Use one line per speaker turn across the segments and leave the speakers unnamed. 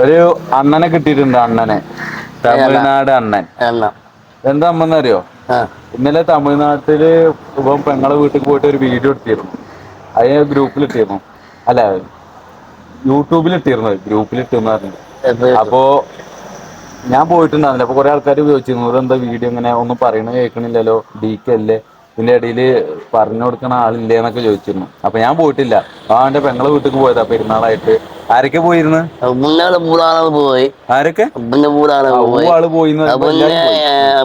ഒരു അണ്ണനെ കിട്ടിയിട്ടുണ്ട് അണ്ണനെ. തമിഴ്നാട് അണ്ണൻ. എന്താ അമ്മ അറിയോ ഇന്നലെ തമിഴ്നാട്ടിൽ ഇപ്പം പെങ്ങളെ വീട്ടിൽ പോയിട്ട് ഒരു വീഡിയോ എടുത്തിരുന്നു. അതിന് ഗ്രൂപ്പിൽ ഇട്ടിരുന്നു. അല്ല യൂട്യൂബിൽ ഇട്ടിരുന്നു ഗ്രൂപ്പിൽ ഇട്ടിരുന്നു പറഞ്ഞു അപ്പോ ഞാൻ പോയിട്ടുണ്ടായിരുന്നില്ല അപ്പൊ കുറെ ആൾക്കാർ ചോദിച്ചിരുന്നു എന്താ വീഡിയോ ഇങ്ങനെ ഒന്നും പറയണ കേൾക്കണില്ലല്ലോ? ഡി കെ അല്ലേ? ഇതിന്റെ ഇടയിൽ പറഞ്ഞു കൊടുക്കണ ആളില്ലേ? എന്നൊക്കെ ചോദിച്ചിരുന്നു. അപ്പൊ ഞാൻ പോയിട്ടില്ല. ആ എന്റെ പെങ്ങളെ വീട്ടിൽ പോയതാ പെരുന്നാളായിട്ട്. ആരൊക്കെ പോയിരുന്നു?
മുന്നേ പൂടാണ് പോയി.
ആരൊക്കെ?
പിന്നെ പൂടാണ് പോയി.
ആൾ
പിന്നെ
പോയി.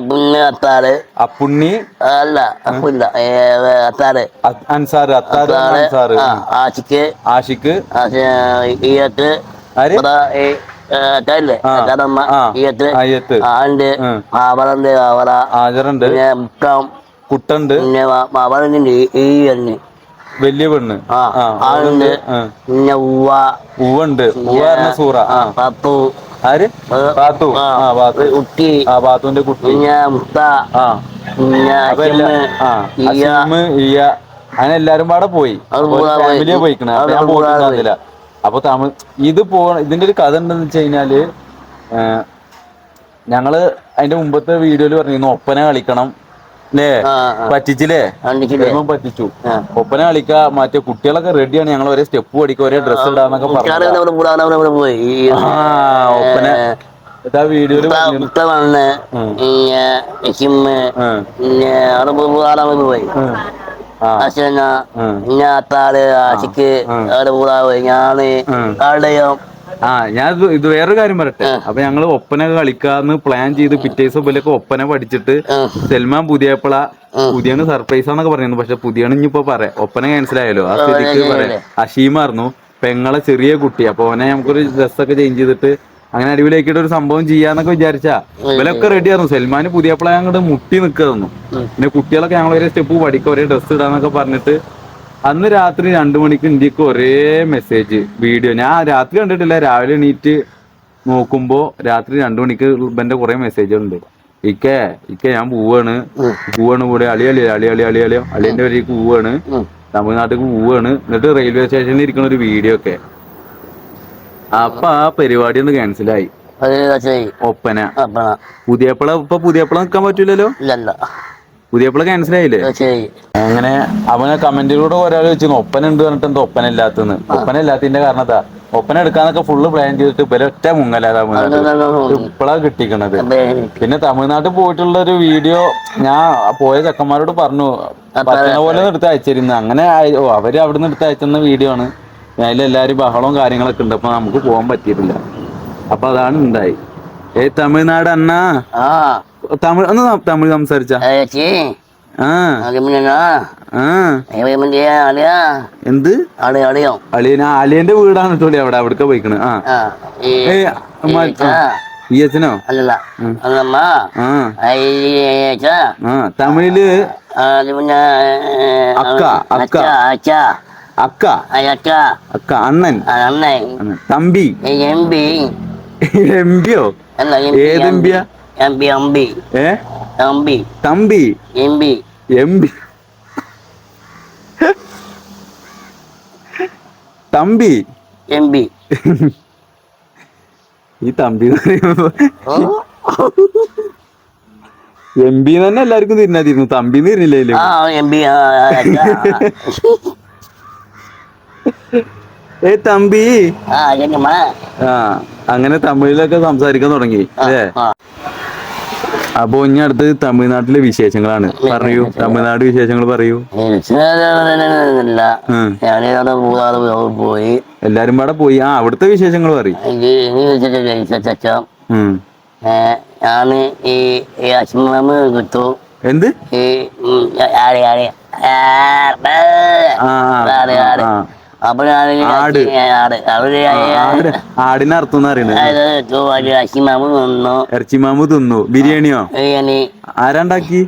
പിന്നെ അത്താറ്
അപ്പുണ്ണി
അല്ല അപ്പില്ല അത്താറ്
അൻസാർ അൻസാറ് അത്താറ് അൻസാറ്.
ആഷിക്ക് ആശിക്ക്.
ആഷിക്ക്
ഈയത്ത്. ആണ്ട്. അവളുണ്ട് അവള
ആജറുണ്ട്
പിന്നെ
കുട്ടുണ്ട്.
പിന്നെ അവളുണ്ട് ഈ
വലിയ പെണ്ണ്.
ആ ആളുണ്ട്. പിന്നെ ഉവ്വ.
ഉവ്വുണ്ട്. ഉവ്വ പറഞ്ഞ സൂറ.
പത്തു.
ആര്? പാത്തു.
ആ,
ആ പാത്തു.
ഉട്ടി
ആ പാത്തുന്റെ കുട്ടി.
പിന്നെ മുത്ത.
ആ.
പിന്നെ
അങ്ങനെ എല്ലാരും പാടെ പോയി. ഫാമിലിയെ പോയിക്കണേ. ഞാൻ അപ്പൊ തമിഴ് ഇത് പോ ഇതിന്റെ ഒരു കഥ എന്താന്ന് വെച്ച് കഴിഞ്ഞാൽ ഞങ്ങൾ അതിന്റെ മുമ്പത്തെ വീഡിയോയിൽ പറഞ്ഞിരുന്നു ഒപ്പന കളിക്കണം. പറ്റിച്ചില്ലേ? പറ്റിച്ചു. ഒപ്പന കളിക്ക മറ്റേ കുട്ടികളൊക്കെ റെഡിയാണ് ഞങ്ങൾ ഒരേ സ്റ്റെപ്പ് പഠിക്കുക ഒരേ ഡ്രസ് ഇടാന്നൊക്കെ പറഞ്ഞു ഒപ്പന. ഇതാ
വീഡിയോയിൽ വന്ന്. പോയി. അച്ഛന അവിടെ പോയി. ഞാൻ
ഉം. ആ ഞാൻ ഇത് വേറൊരു കാര്യം പറയട്ടെ. അപ്പൊ ഞങ്ങൾ ഒപ്പന കളിക്കാന്ന് പ്ലാൻ ചെയ്ത് പിറ്റേ ദിവസം ഇവലൊക്കെ ഒപ്പന പഠിച്ചിട്ട് സെൽമാൻ പുതിയപ്പള. പുതിയാണ് സർപ്രൈസ് ആന്നൊക്കെ പറയുന്നു. പക്ഷെ പുതിയാണ് ഇനിയിപ്പോ പറയാം. ഒപ്പന ക്യാൻസൽ ആയാലോ? ആ സ്ഥിതിക്ക് പറയാം. അഷീമായിരുന്നു പെങ്ങളെ ചെറിയ കുട്ടി. അപ്പൊ അവനെ നമുക്കൊരു ഡ്രസ്സൊക്കെ ചേഞ്ച് ചെയ്തിട്ട് അങ്ങനെ അടിപൊളിയാക്കിയിട്ട് ഒരു സംഭവം ചെയ്യാന്നൊക്കെ വിചാരിച്ചാ. ഇവലൊക്കെ റെഡി ആയിരുന്നു. സൽമാന് പുതിയപ്പള അങ്ങോട്ട് മുട്ടി നിൽക്കുന്നു പിന്നെ കുട്ടികളൊക്കെ ഞങ്ങൾ ഒരേ സ്റ്റെപ്പ് പഠിക്കുക ഒരേ ഡ്രസ്സ് ഇടാന്നൊക്കെ പറഞ്ഞിട്ട് അന്ന് രാത്രി രണ്ടു മണിക്ക് ഇന്ത്യയ്ക്ക് ഒരേ മെസ്സേജ് വീഡിയോ ഞാൻ രാത്രി കണ്ടിട്ടില്ല. രാവിലെ എണീറ്റ് നോക്കുമ്പോ രാത്രി രണ്ടു മണിക്ക് ഇവന്റെ കുറെ മെസ്സേജുണ്ട് ഇക്കേ ഇക്കേ ഞാൻ പോവാണ്. പോവാണ് കൂടെ അളി അളി അളി അളി അളി അളിയോ അളിയന്റെ വരേക്ക് പോവാണ്. തമിഴ്നാട്ടിലേക്ക് പോവാണ്. എന്നിട്ട് റെയിൽവേ സ്റ്റേഷനിൽ ഇരിക്കുന്ന ഒരു വീഡിയോ ഒക്കെ. അപ്പൊ ആ പരിപാടി ഒന്ന് ക്യാൻസലായി ഒപ്പന. പുതിയപ്പള ഇപ്പൊ പുതിയപ്പള നിക്കാൻ പറ്റൂലല്ലോ?
ഇല്ലല്ല.
പുതിയപ്പള ക്യാൻസൽ ആയില്ലേ? അങ്ങനെ അവനെ കമന്റിലൂടെ ഒരാൾ വെച്ചിരുന്നു ഒപ്പന ഉണ്ട് പറഞ്ഞിട്ട് എന്താ ഒപ്പന ഇല്ലാത്തന്ന് ഒപ്പന ഇല്ലാത്തതിന്റെ കാരണത്താ ഒപ്പന എടുക്കാന്നൊക്കെ ഫുള്ള് പ്ലാൻ ചെയ്തിട്ട് ഇവരൊറ്റ മുങ്ങല തമിഴ്നാട്ടിൽ ഇപ്പളാ കിട്ടിക്കണത്. പിന്നെ തമിഴ്നാട്ടിൽ പോയിട്ടുള്ള ഒരു വീഡിയോ ഞാൻ പോയ ചെക്കന്മാരോട് പറഞ്ഞു പറ്റുന്ന പോലെ എടുത്ത് അയച്ചിരുന്നു. അങ്ങനെ അവർ അവിടുന്ന് എടുത്ത് അയച്ചെന്ന വീഡിയോ ആണ്. അതിലെല്ലാരും ബഹളവും കാര്യങ്ങളൊക്കെ ഉണ്ട്. അപ്പൊ നമുക്ക് പോകാൻ പറ്റിയിട്ടില്ല. അപ്പൊ അതാണ് ഉണ്ടായി. ഏ തമിഴ്നാട് അണ്ണാ. തമിഴ് ഒന്ന് തമിഴ് സംസാരിച്ച. എന്ത് അളിയന അളിയന്റെ വീടാണ് കേട്ടോ അവിടെ അവിടേക്ക് പോയിക്കണ്. ആ.
തമിഴിൽ
അക്ക, അക്ക. അക്ക. അക്ക അണ്ണൻ.
അണ്ണൻ.
തമ്പി.
എം എംബിയോ
എംപിയോ എംപിയാ
അമ്പി
ഏ
അമ്പി
തമ്പി
എംബി
എംബി തമ്പി
എംബി
ഈ തമ്പി എം പി തന്നെ എല്ലാവർക്കും തിരിഞ്ഞാതിരുന്നു. തമ്പി
പി
ഏ തമ്പി.
ആ
അങ്ങനെ തമിഴിലൊക്കെ സംസാരിക്കാൻ തുടങ്ങി അല്ലേ? അപ്പൊ ഇനി തമിഴ്നാട്ടിലെ വിശേഷങ്ങളാണ് പറയൂ തമിഴ്നാട് വിശേഷങ്ങൾ പറയൂ.
പോയി
എല്ലാരും പാടെ പോയി ആ അവിടുത്തെ വിശേഷങ്ങൾ പറയും
ഞാൻ ഈ അശ്മമ കിട്ടു
എന്ത്
ഈ
ആ, ആട്. ആടിന് അർത്ഥം അറിയണത് ഇറച്ചിമാമു തിന്നു. ബിരിയാണിയോ?
ബിരിയാണി.
ആരാണ്ടാക്കി?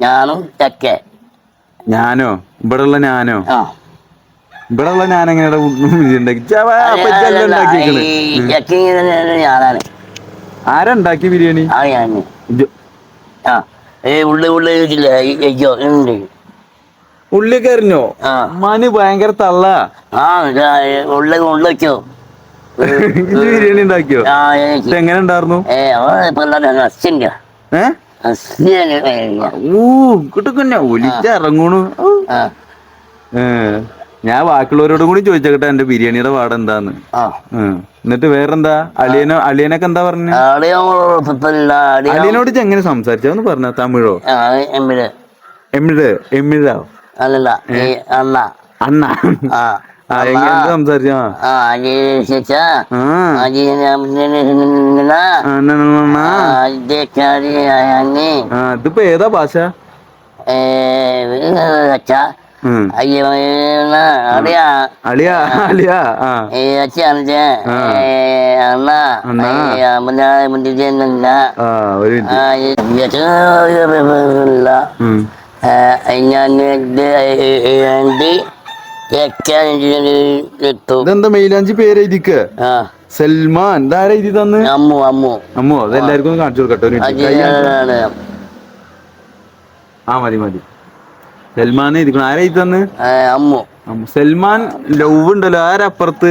ഞാനും ചക്ക.
ഞാനോ? ഇവിടെ ഉള്ള ഞാനോ? ഇവിടെ ഉള്ള ഞാൻ ആരാണ്ടാക്കി ബിരിയാണി?
ഉള്ളി ഉള്ളി ഉണ്ട്
ഉള്ളിയൊക്കെ കരിഞ്ഞോ
ആ.
മനു ഭയങ്കര തള്ള.
ആ ഉള്ളി
ഉള്ളിക്കോ ബിരിയാണി ഉണ്ടാക്കിയോ? എങ്ങനെ ഉണ്ടായിരുന്നു? കിട്ടക്കന്നെ ഒലിച്ച് ഇറങ്ങണു
ആ.
ഏ ഞാൻ ബാക്കിയുള്ളവരോടും കൂടി ചോദിച്ചേക്കട്ടെ എന്റെ ബിരിയാണിയുടെ പാട് എന്താന്ന്. എന്നിട്ട് വേറെന്താ? അളിയനോ അളിയനൊക്കെ എന്താ പറഞ്ഞു? അളിയനോട് എങ്ങനെ സംസാരിച്ചോന്ന് പറഞ്ഞ തമിഴോ? എമിഴ് എമിഴോ.
അല്ലല്ല ഈ അണ്ണ.
അണ്ണ.
ആ
സംസാരിച്ചാ? ന, ന, ന, ന. ഇതിപ്പോ ഏതാ ഭാഷ?
അണ്ണ. ഞാൻ
ഇതെന്താ മെയിലാഞ്ചി പേര് എഴുതിക്ക
ആ.
സൽമാൻ. ഇതാരാ എഴുതി തന്ന്?
അമ്മു അമ്മു.
അമ്മോ അതെല്ലാവർക്കും ഒന്ന് കാണിച്ചു കൊടുക്കട്ടോ ആ മതി മതി. സൽമാൻ എഴുതിക്കണം? ആരാ എഴുതി തന്ന്?
അമ്മു.
സൽമാൻ ലവ് ഉണ്ടല്ലോ ആരപ്പുറത്ത്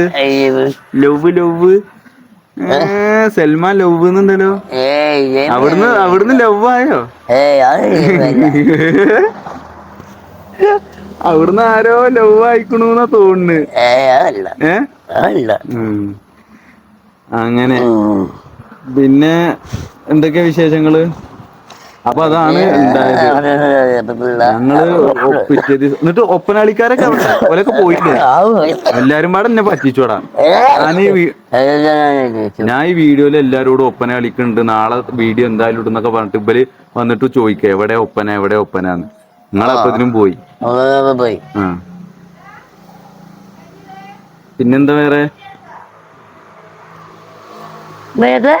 ലവ് ലവ്. സൽമാൻ ലവ് എന്നുണ്ടല്ലോ.
ഏയ്
അവിടുന്ന് അവിടുന്ന് ലവ് ആയോ? അവിടുന്ന് ആരോ ലവ് ആയിക്കണൂന്നാ തോന്നുന്നു. അങ്ങനെ. പിന്നെ എന്തൊക്കെയാ വിശേഷങ്ങൾ? അപ്പൊ അതാണ് ഉണ്ടായത്. ഞങ്ങൾ പിറ്റേ ദിവസം എന്നിട്ട് ഒപ്പനാളിക്കാരൊക്കെ അവിടെ ഓലൊക്കെ പോയില്ലേ? എല്ലാരും പാടെ എന്നെ പറ്റിച്ചോടാ. ഞാൻ ഈ ഞാൻ ഈ വീഡിയോയിൽ എല്ലാരോടും ഒപ്പന കളിക്കുന്നുണ്ട് നാളെ വീഡിയോ എന്തായാലും ഇടുന്നൊക്കെ പറഞ്ഞിട്ട് ഇവർ വന്നിട്ട് ചോദിക്കുക എവിടെ ഒപ്പന എവിടെ ഒപ്പനാന്ന്. നിങ്ങളപ്പത്തിനും പോയി.
പോയി.
പിന്നെന്താ വേറെ?
വേറെ?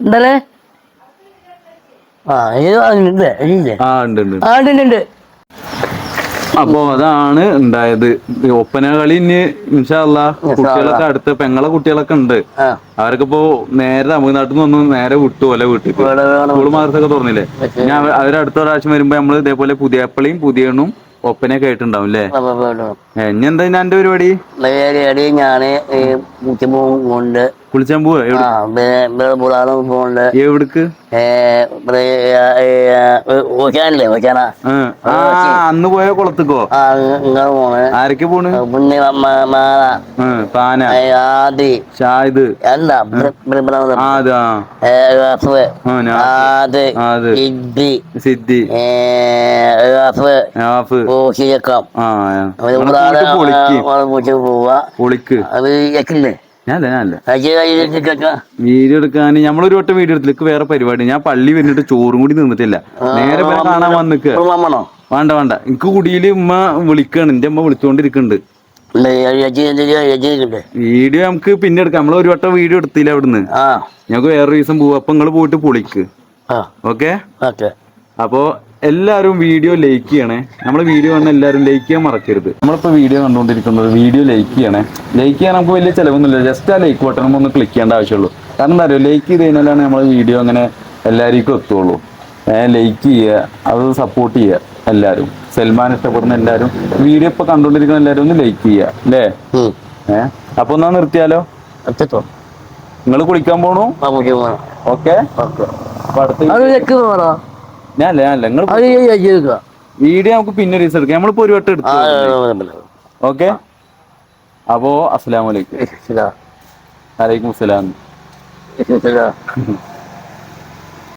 എന്തല്ലേ? ആ ഉണ്ട് ഇല്ലേ
ആ ഉണ്ട് ഉണ്ട്
ആ ഉണ്ട് ഉണ്ട്
അപ്പൊ അതാണ് ഉണ്ടായത്. ഒപ്പന കളി ഇനി ഇൻഷാല്ല കുട്ടികളൊക്കെ അടുത്ത് പെങ്ങളെ കുട്ടികളൊക്കെ ഉണ്ട്. അവരൊക്കെ ഇപ്പോ നേരെ തമിഴ്നാട്ടിൽ നിന്ന് വന്ന് നേരെ വിട്ടു പോലെ വീട്ടിൽ സ്കൂൾ മാസത്തൊക്കെ തുറന്നില്ലേ? ഞാൻ അവരടുത്ത പ്രാവശ്യം വരുമ്പോ നമ്മൾ ഇതേപോലെ പുതിയപ്പളിയും പുതിയണ്ണും ഒപ്പനയൊക്കെ ആയിട്ടുണ്ടാവും അല്ലേ ഇനി എന്താ ഞാൻ പരിപാടി?
ഞാൻ കൊണ്ട്
പോവാ? എവിടക്ക്?
ഓക്കാനല്ലേ ഓക്കാന
ആ, അന്ന് പോയ കുളത്തുക്കോ? ആരൊക്കെ പോണ്?
പിന്നെ
പാന.
ആദി.
ഷാഹിദ്.
ഇദ്ദി.
സിദ്ധി
പോവാ.
പൊളിക്ക്.
അത്
വീഡിയോ എടുക്കാൻ നമ്മളൊരു വട്ടം വീഡിയോ എടുത്തില്ല. വേറെ പരിപാടി. ഞാൻ പള്ളി വന്നിട്ട് ചോറും കൂടി നിന്നിട്ടില്ല. നേരെ ഇവരെ കാണാൻ വന്നിക്ക് വേണ്ട വേണ്ട. എനിക്ക് കുടിയിൽ ഉമ്മ വിളിക്കാണ്. എന്റെ ഉമ്മ വിളിച്ചോണ്ടിരിക്കുന്നുണ്ട് വീഡിയോ നമുക്ക് പിന്നെ എടുക്കാം. നമ്മൾ ഒരു വട്ടം വീഡിയോ എടുത്തില്ല അവിടുന്ന്.
ആ.
ഞങ്ങൾക്ക് വേറെ ദിവസം പോവാ. അപ്പൊ നിങ്ങൾ പോയിട്ട് പൊളിക്ക്. ഓക്കെ. അപ്പോ എല്ലാവരും വീഡിയോ ലൈക്ക് ചെയ്യണേ. നമ്മൾ വീഡിയോ കാണുന്ന എല്ലാവരും ലൈക്ക് ചെയ്യാൻ മറക്കരുത്. നമ്മളിപ്പോൾ വീഡിയോ കണ്ടുകൊണ്ടിരിക്കുന്നത് വീഡിയോ ലൈക്ക് ചെയ്യണേ. ലൈക്ക് ചെയ്യാൻ നമുക്ക് വലിയ ചിലവൊന്നുമില്ല. ജസ്റ്റ് ആ ലൈക്ക് ബട്ടൺ ഒന്ന് ക്ലിക്ക് ചെയ്യേണ്ട ആവശ്യമുള്ളൂ. കാരണം എന്താ പറയുക ലൈക്ക് ചെയ്ത് കഴിഞ്ഞാലാണ് നമ്മൾ വീഡിയോ അങ്ങനെ എല്ലാവർക്കും എത്തുള്ളൂ. ലൈക്ക് ചെയ്യുക അത് സപ്പോർട്ട് ചെയ്യുക എല്ലാവരും സൽമാൻ ഇഷ്ടപ്പെടുന്ന എല്ലാവരും വീഡിയോ ഇപ്പൊ കണ്ടുകൊണ്ടിരിക്കുന്ന എല്ലാവരും ഒന്ന് ലൈക്ക് ചെയ്യുക അല്ലേ? ഏഹ് അപ്പൊ ഒന്നാ നിർത്തിയാലോ?
എത്തിട്ടോ
നിങ്ങൾ കുളിക്കാൻ പോണു? ഓക്കെ.
ഓക്കെ
അടുത്ത
അത് ചെക്ക് വേണോ
ഞാനല്ല നിങ്ങൾ വീഡിയോ നമുക്ക് പിന്നെ റീസ് എടുക്കാം. നമ്മളിപ്പോ ഒരു വട്ടം എടുത്തു ഓക്കെ അപ്പോ
അസ്സലാമലൈക്കും
വലൈക്കും അസ്സലാം.